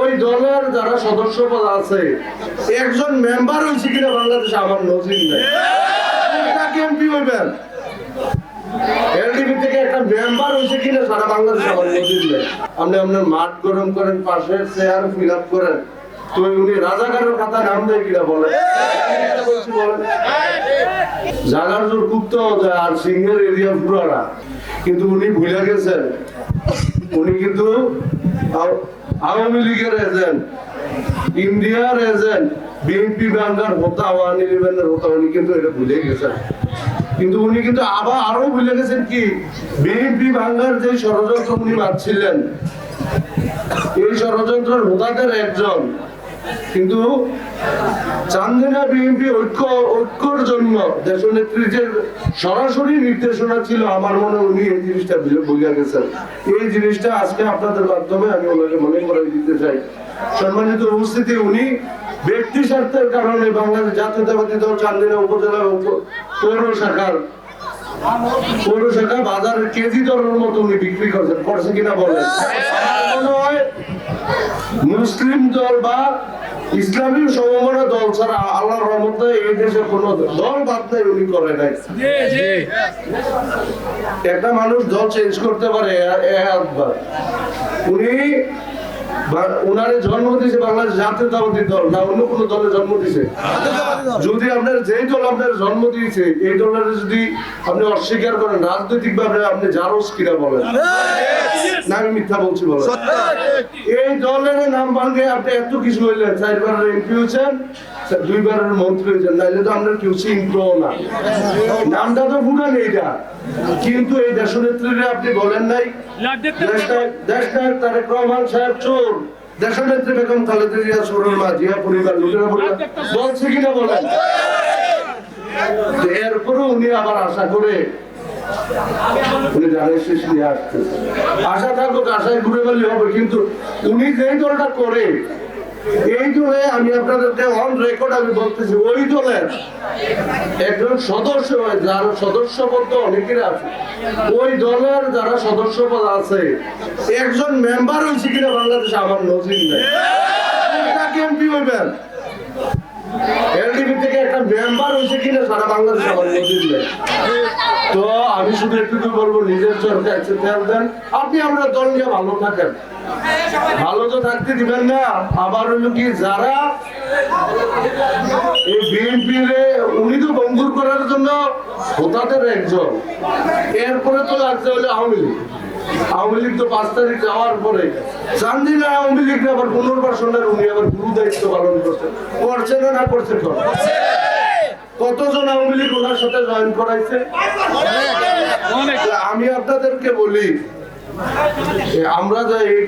ওই দলের যারা সদস্য পদ আছে একজন মেম্বার হয়েছে কিনা বাংলাদেশে আমার নজির নেই। এমপি হইবেন। এলডিপি থেকে একটা মেম্বার হয়েছে কিনা সারা বাংলাদেশে আমার নজির নেই। আপনি আপনার মাঠ গরম করেন পাশে চেয়ার ফিল আপ করেন। তো উনি রাজাকারের খাতা নাম দেয় কিনা বলছি বলেন। জাগার জোর আর সিংহের এরিয়া কিন্তু উনি ভুলে গেছেন। উনি কিন্তু আওয়ামী লীগের এজেন্ট, ইন্ডিয়ার এজেন্ট, বিএনপি ব্যাংকার হতা আওয়ামী লীগের হতা উনি কিন্তু এটা ভুলে গেছেন। কিন্তু উনি কিন্তু আবার আরও ভুলে গেছেন কি, বিএনপি ভাঙ্গার যে ষড়যন্ত্র উনি মারছিলেন, এই ষড়যন্ত্রের হোতাদের একজন কিন্তু চান্দিনা বিএনপি ঐক্য ঐক্যর জন্য দেশনেত্রীদের সরাসরি নির্দেশনা ছিল আমার মনে উনি এই জিনিসটা বুঝে গেছেন। এই জিনিসটা আজকে আপনাদের মাধ্যমে আমি ওনাকে মনে করে দিতে চাই। সম্মানিত উপস্থিতি উনি ব্যক্তি স্বার্থের কারণে বাংলাদেশ জাতীয়তাবাদী দল চান্দিনা উপজেলা পৌর শাখার পৌর শাখা বাজার কেজি দরের মতো উনি বিক্রি করছেন। করছে কিনা বলেন? মনে হয় মুসলিম দল বা ইসলামী সমমনা দল ছাড়া আল্লাহ রহমতে এই দেশে কোনো দল বাদ নাই উনি করে নাই। একটা মানুষ দল চেঞ্জ করতে পারে উনি উনারে জন্ম দিয়েছে বাংলাদেশ জাতীয়তাবাদী দল না অন্য কোনো দলে জন্ম দিয়েছে? যদি আপনার যেই দল আপনার জন্ম দিয়েছে এই দলের যদি আপনি অস্বীকার করেন রাজনৈতিক ভাবে আপনি জারস কিনা বলেন? না আমি মিথ্যা বলছি বলেন। এই দলের নাম ভাঙে আপনি এত কিছু হইলেন চারবারের এমপি হয়েছেন দুইবারের মন্ত্রী হয়েছেন নাইলে তো আমরা কেউ চিনতো না। নামটা তো ভুটান এইটা। কিন্তু এই দেশনেত্রীরা আপনি বলেন নাই দেশনায়ক দেশনায়ক তারেক রহমান সাহেব চোর। দেশনেত্রী বেগম খালেদা জিয়া সরুর মা, জিয়া পরিবার বলে বলছে কিনা বলেন? এরপরে উনি আবার আশা করে নিয়ে আশা থাকুক, আশায় ঘুরে গেলে হবে, কিন্তু উনি যেই দলটা করে এই দলে আমি আপনাদেরকে অন রেকর্ড আমি বলতেছি, ওই দলের একজন সদস্য যার সদস্য পদ অনেকের আছে। ওই দলের যারা সদস্য পদ আছে, একজন মেম্বার হয়েছে কিনা বাংলাদেশে আমার নজির নেই। এলডিপি থেকে একটা মেম্বার হয়েছে কিনা সারা বাংলাদেশে আমার নজির নেই। আমি শুধু একটু বলব নিজের চরকে একটু খেয়াল দেন। আপনি আমরা দল নিয়ে ভালো থাকেন। ভালো তো থাকতে দিবেন না। আবার হলো কি যারা এই বিএনপি রে উনি তো বন্ধুর করার জন্য হোতাদের একজন। এরপরে তো লাগছে হলো আওয়ামী লীগ। আওয়ামী লীগ তো পাঁচ তারিখ যাওয়ার পরে চান্দিনা আওয়ামী লীগ আবার পুনর্বাসনের উনি আবার গুরু দায়িত্ব পালন করছেন। করছেন না না করছেন কর কতজন আওয়ামী লীগ ওনার সাথে জয়েন করাইছে? আমি আপনাদেরকে বলি আমরা যে এই